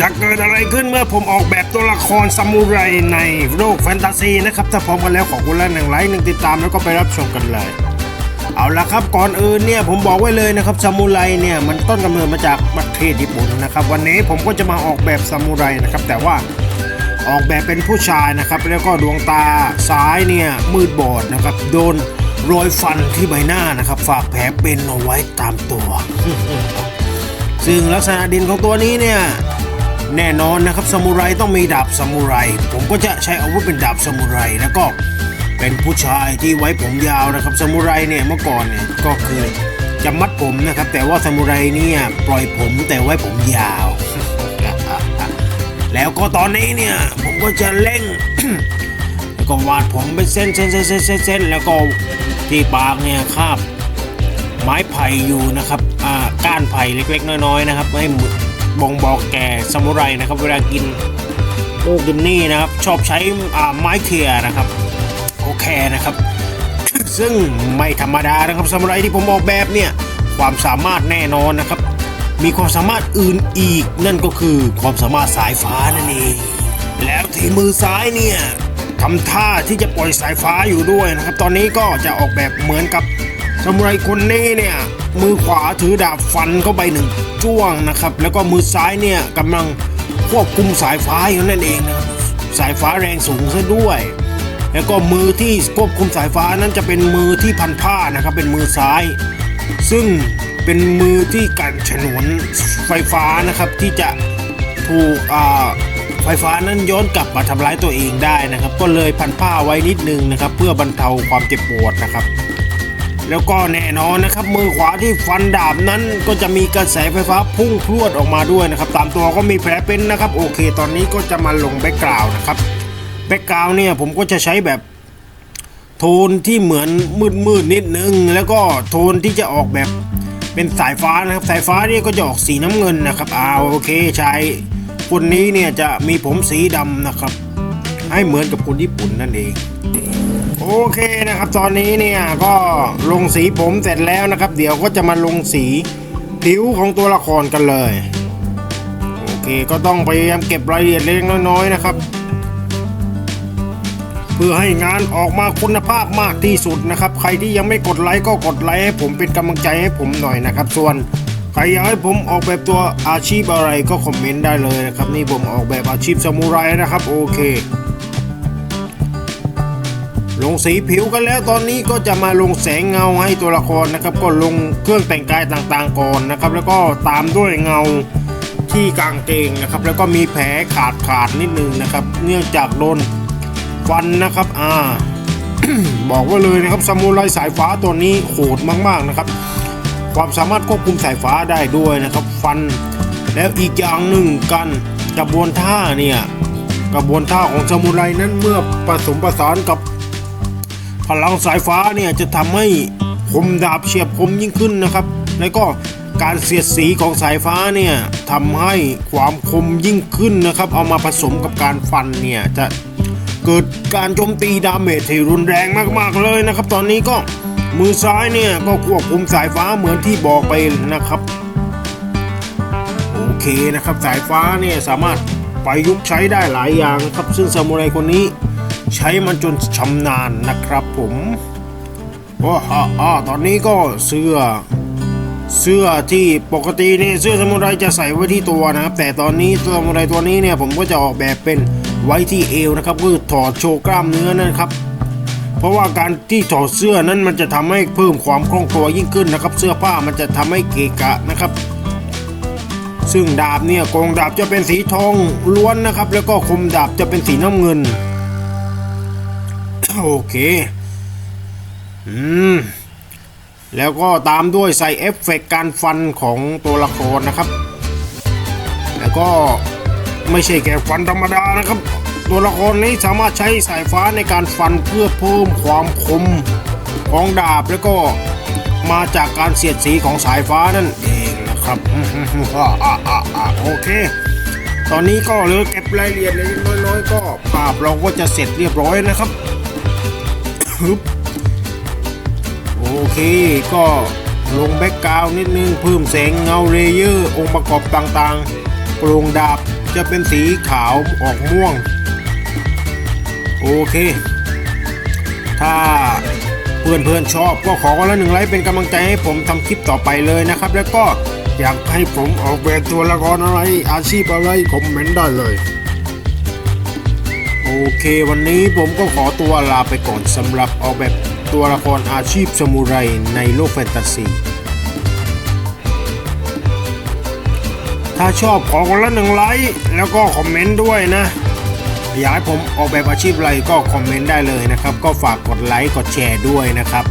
จะเกิดอะไรขึ้นเมื่อผมออกแบบตัวละครซามูไรในโลกแฟนตาซีนะครับ ถ้าพร้อมกันแล้วขอคุณละหนึ่งไลค์หนึ่งติดตามแล้วก็ไปรับชมกันเลย เอาละครับก่อนอื่นเนี่ยผมบอกไว้เลยนะครับซามูไรเนี่ยมันต้นกำเนิดมาจากประเทศญี่ปุ่นนะครับ วันนี้ผมก็จะมาออกแบบซามูไรนะครับ แต่ว่าออกแบบเป็นผู้ชายนะครับ แล้วก็ดวงตาซ้ายเนี่ยมืดบอดนะครับโดนรอยฟันที่ใบหน้านะครับ ฝากแผลเป็นเอาไว้ตามตัว ซึ่งลักษณะด่นของตัวนี้เนี่ย แน่นอนนะครับซามูไรต้องมีดาบซามูไร ผมก็จะใช้อาวุธเป็นดาบซามูไรแล้วก็เป็นผู้ชายที่ไว้ผมยาวนะครับซามูไรเนี่ยเมื่อก่อนเนี่ยก็เคยจะมัดผมนะครับ แต่ว่าซามูไรเนี่ยปล่อยผมแต่ไว้ผมยาว แล้วก็ตอนนี้เนี่ยผมก็จะเร่งแล้วก็วาดผมเป็นเส้นเส้นเส้นเส้นเส้นแล้วก็ที่ปากเนี่ยคาบไม้ไผ่อยู่นะครับอ่าก้านไผ่เล็กๆ น้อยๆนะครับให้ บ่งบอกแก่ซามูไรนะครับ เวลากินโอ้กินนี่นะครับ ชอบใช้ไม้เขี่ยนะครับโอเคนะครับ ซึ่งไม่ธรรมดานะครับซามูไรที่ผมออกแบบเนี่ยความสามารถแน่นอนนะครับ มีความสามารถอื่นอีก นั่นก็คือความสามารถสายฟ้านั่นเองแล้วที่มือซ้ายเนี่ยทำท่าที่จะปล่อยสายฟ้าอยู่ด้วยนะครับ ตอนนี้ก็จะออกแบบเหมือนกับ ซามูไรคนนี้เนี่ยมือขวาถือดาบฟันเข้าไปหนึ่งจ้วงนะครับ แล้วก็มือซ้ายเนี่ยกำลังควบคุมสายฟ้าอยู่นั่นเองนะครับสายฟ้าแรงสูงซะด้วย แล้วก็มือที่ควบคุมสายฟ้านั้นจะเป็นมือที่พันผ้านะครับเป็นมือซ้าย ซึ่งเป็นมือที่กันฉนวนไฟฟ้านะครับที่จะถูกอ่าไฟฟ้านั้นย้อนกลับมาทำร้ายตัวเองได้นะครับ ก็เลยพันผ้าไว้นิดนึงนะครับ เพื่อบรรเทาความเจ็บปวดนะครับ แล้วก็แน่นอนนะครับมือขวาที่ฟันดาบนั้นก็จะมีกระแสไฟฟ้าพุ่งพรวดออกมาด้วยนะครับตามตัวก็มีแผลเป็นนะครับโอเค ตอนนี้ก็จะมาลงแบ็กกราวน์นะครับแบ็กกราวน์เนี่ยผมก็จะใช้แบบโทนที่เหมือนมืดมืดๆนิดนึง แล้วก็โทนที่จะออกแบบเป็นสายฟ้านะครับ สายฟ้าเนี่ยก็จะออกสีน้ำเงินนะครับอ่าโอเคชายคนนี้เนี่ยจะมีผมสีดำนะครับ ให้เหมือนกับคนญี่ปุ่นนั่นเอง โอเคนะครับ ตอนนี้เนี่ยก็ลงสีผมเสร็จแล้วนะครับ เดี๋ยวก็จะมาลงสีผิวของตัวละครกันเลยโอเคก็ต้องพยายามเก็บรายละเอียดเล็กน้อยๆนะครับ เพื่อให้งานออกมาคุณภาพมากที่สุดนะครับ ใครที่ยังไม่กดไลค์ก็กดไลค์ให้ผมเป็นกำลังใจให้ผมหน่อยนะครับ ส่วนใครอยากให้ผมออกแบบตัวอาชีพอะไรก็คอมเมนต์ได้เลยนะครับ นี่ผมออกแบบอาชีพซามูไรนะครับ โอเค ลงสีผิวกันแล้วตอนนี้ก็จะมาลงแสงเงาให้ตัวละครนะครับ ก็ลงเครื่องแต่งกายต่างๆก่อนนะครับ แล้วก็ตามด้วยเงาที่กางเกงนะครับ แล้วก็มีแผลขาดขาดนิดนึงนะครับ เนื่องจากโดนฟันนะครับอ่าบอกว่าเลยนะครับซามูไรสายฟ้าตัวนี้โหดมากๆนะครับ ความสามารถควบคุมสายฟ้าได้ด้วยนะครับ ฟันแล้วอีกอย่างหนึ่งกันกระบวนท่าเนี่ยกระบวนท่าของซามูไรนั้นเมื่อผสมผสานกับ พลังสายฟ้าเนี่ยจะทำให้คมดาบเฉียบคมยิ่งขึ้นนะครับ แล้วก็การเสียดสีของสายฟ้าเนี่ยทำให้ความคมยิ่งขึ้นนะครับ เอามาผสมกับการฟันเนี่ยจะเกิดการโจมตีดาเมจที่รุนแรงมากๆเลยนะครับ ตอนนี้ก็มือซ้ายเนี่ยก็ควบคุมสายฟ้าเหมือนที่บอกไปนะครับโอเคนะครับสายฟ้าเนี่ยสามารถประยุกต์ใช้ได้หลายอย่างนะครับซึ่งซามูไรคนนี้ ใช้มันจนชำนาญนะครับผมว้าอ่าตอนนี้ก็เสื้อ เสื้อที่ปกตินี่เสื้อซามูไรจะใส่ไว้ที่ตัวนะครับ แต่ตอนนี้ซามูไรตัวนี้เนี่ยผมก็จะออกแบบเป็นไว้ที่เอวนะครับคือถอดโชว์กล้ามเนื้อนะครับเพราะว่าการที่ถอดเสื้อนั้นมันจะทำให้เพิ่มความคล่องตัวยิ่งขึ้นนะครับ เสื้อผ้ามันจะทำให้เกะกะนะครับ ซึ่งดาบเนี่ยกองดาบจะเป็นสีทองล้วนนะครับ แล้วก็คมดาบจะเป็นสีน้ำเงิน โอเค อืม แล้วก็ตามด้วยใส่เอฟเฟกต์การฟันของตัวละครนะครับ แล้วก็ไม่ใช่แค่ฟันธรรมดานะครับ ตัวละครนี้สามารถใช้สายฟ้าในการฟันเพื่อเพิ่มความคมของดาบแล้วก็มาจากการเสียดสีของสายฟ้านั่นเองนะครับออโอเค ตอนนี้ก็เหลือเก็บรายละเอียดเล็กๆน้อยๆก็ภาพเราก็จะเสร็จเรียบร้อยนะครับ ฮึบโอเค ก็ลงแบ็กกราวนิดนึงเพิ่มแสงเงาเลเยอร์ องค์ประกอบต่างๆ โปร่งดาบจะเป็นสีขาวออกม่วง โอเค ถ้าเพื่อนๆชอบก็ขอคนละหนึ่งไลค์เป็นกำลังใจให้ผมทำคลิปต่อไปเลยนะครับ แล้วก็อยากให้ผมออกแบบตัวละครอะไรอาชีพอะไรคอมเมนต์ได้เลย โอเค วันนี้ผมก็ขอตัวลาไปก่อนสำหรับออกแบบตัวละครอาชีพสมุไรในโลกแฟนตาซี ถ้าชอบขอคนละหนึ่งไลค์แล้วก็คอมเมนต์ด้วยนะอยากให้ผมออกแบบอาชีพอะไรก็คอมเมนต์ได้เลยนะครับ ก็ฝากกดไลค์กดแชร์ด้วยนะครับ